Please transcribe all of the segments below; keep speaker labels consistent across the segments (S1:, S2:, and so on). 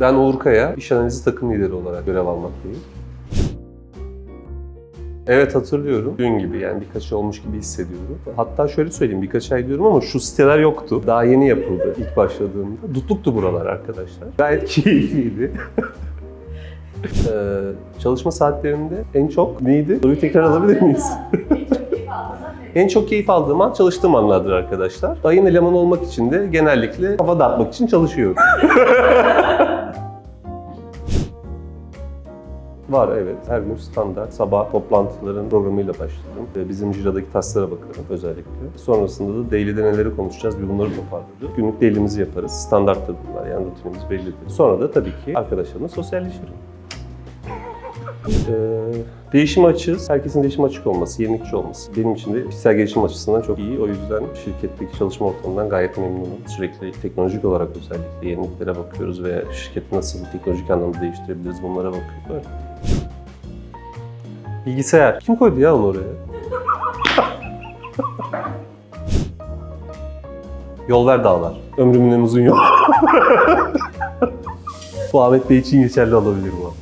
S1: Ben Uğur Kaya, iş analizi takım lideri olarak görev almaktayım. Evet hatırlıyorum. Dün gibi yani birkaç ay olmuş gibi hissediyorum. Hatta şöyle söyleyeyim birkaç ay diyorum ama şu siteler yoktu. Daha yeni yapıldı ilk başladığımda. Dutluktu buralar arkadaşlar. Gayet keyifliydi. Ee, çalışma saatlerinde en çok neydi? Soruyu tekrar alabilir miyiz? En çok keyif aldığım an çalıştığım anlardır arkadaşlar. Ayın elemanı olmak için de genellikle kafa dağıtmak için çalışıyorum. Var evet. Her gün standart sabah toplantıların programıyla başladım. Bizim Jira'daki tasklara bakarım özellikle. Sonrasında da daily'de neleri konuşacağız bir bunları toparlarız. Günlük daily'mizi yaparız. Standarttır bunlar yani rutinimiz bellidir. Sonra da tabii ki arkadaşlarımla sosyalleşirim. Ee, değişim açığız. Herkesin değişim açık olması, yenilikçi olması. Benim için de kişisel gelişim açısından çok iyi. O yüzden şirketteki çalışma ortamından gayet memnunum. Sürekli teknolojik olarak özellikle yeniliklere bakıyoruz ve şirketi nasıl teknolojik anlamda değiştirebiliriz bunlara bakıyoruz. Bilgisayar. Kim koydu ya onu oraya? Yol ver dağlar. Ömrümün en uzun yolu. bu Ahmet Bey için geçerli olabilir bu.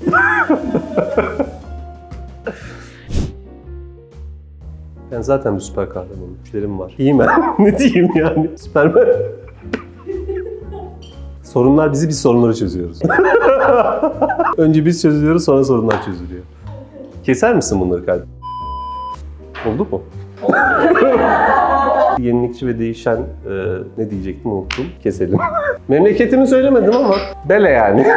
S1: Ben zaten bir süper kahramanım. Güçlerim var. İyiyim ben. ne diyeyim yani? Süpermen. Sorunlar bizi biz sorunları çözüyoruz. Önce biz çözülüyoruz sonra sorunlar çözülüyor. Keser misin bunları kardeşim? Oldu mu? Yenilikçi ve değişen e, ne diyecektim unuttum. Keselim. Memleketimi söylemedim ama bele yani.